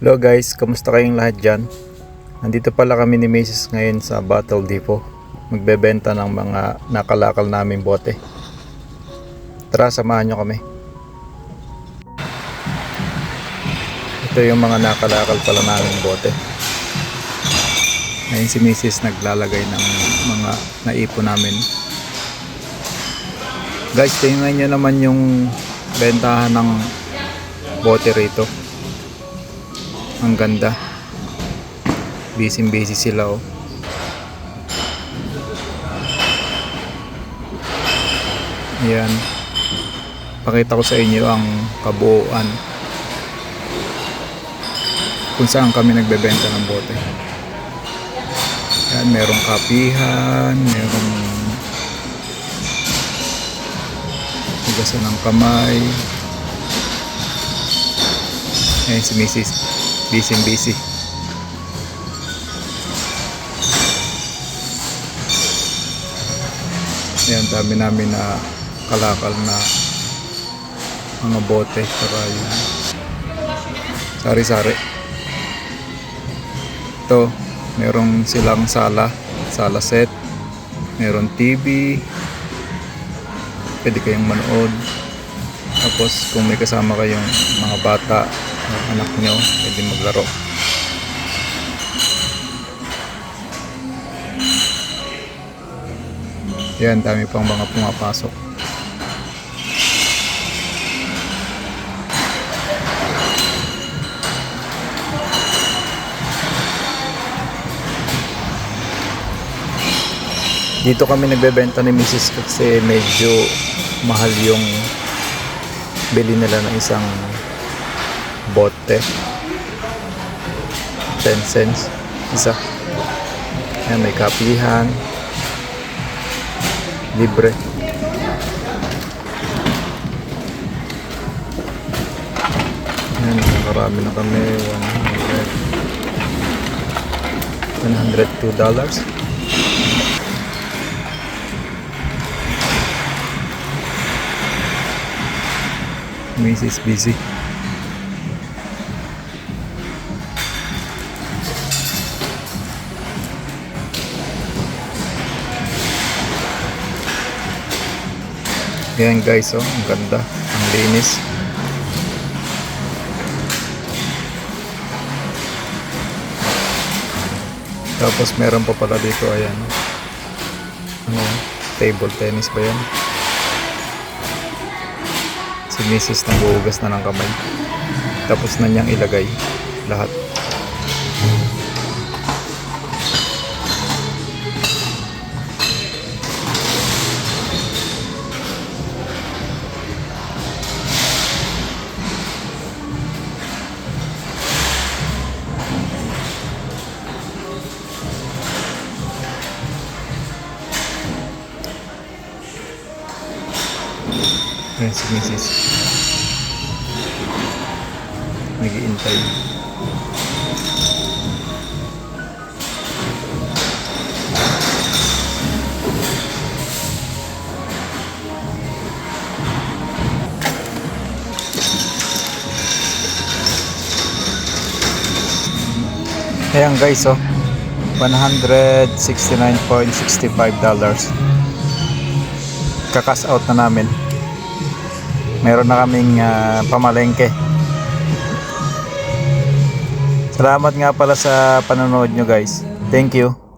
Hello guys, kamusta kayong lahat dyan? Nandito pala kami ni Mrs. ngayon sa Battle Depot. Magbebenta ng mga nakalakal naming bote. Tara, samahan nyo kami. Ito yung mga nakalakal pala naming bote. Ngayon si Mrs. naglalagay ng mga naipon namin. Guys, tingnan nyo naman yung bentahan ng bote rito. Ang ganda. Busy busy sila oh. Ayan. Pakita ko sa inyo ang kabuuan. Kung saan kami nagbebenta ng bote. Ayan, merong kapihan, merong hugasan ng kamay. Ayan si Mrs. Busy busy. Ayan, dami namin na kalakal na mga bote saka yung sari-sari. Ito, merong silang sala, sala set. Meron TV. Pwede kayong manood. Tapos kung may kasama kayong mga bata, uh, anak nyo, pwede maglaro. Yan, dami pang mga pumapasok. Dito kami nagbebenta ni Mrs. kasi medyo mahal yung bili nila ng isang bote. 10 cents. Isa. Yan may kapihan. Libre. Yan marami na kami. 100 102 dollars. Mrs. Busy. Ayan guys, oh, ang ganda, ang linis. Tapos meron pa pala dito, ayan. Ano, table tennis ba yan? si Mrs. nagbuhugas na ng kamay. Tapos na niyang ilagay lahat. Ayan si Mrs. Nag-iintay. Ayan guys oh. 169.65 dollars. Kakas out na namin meron na kaming ah, pamalengke. Salamat nga pala sa panonood nyo guys. Thank you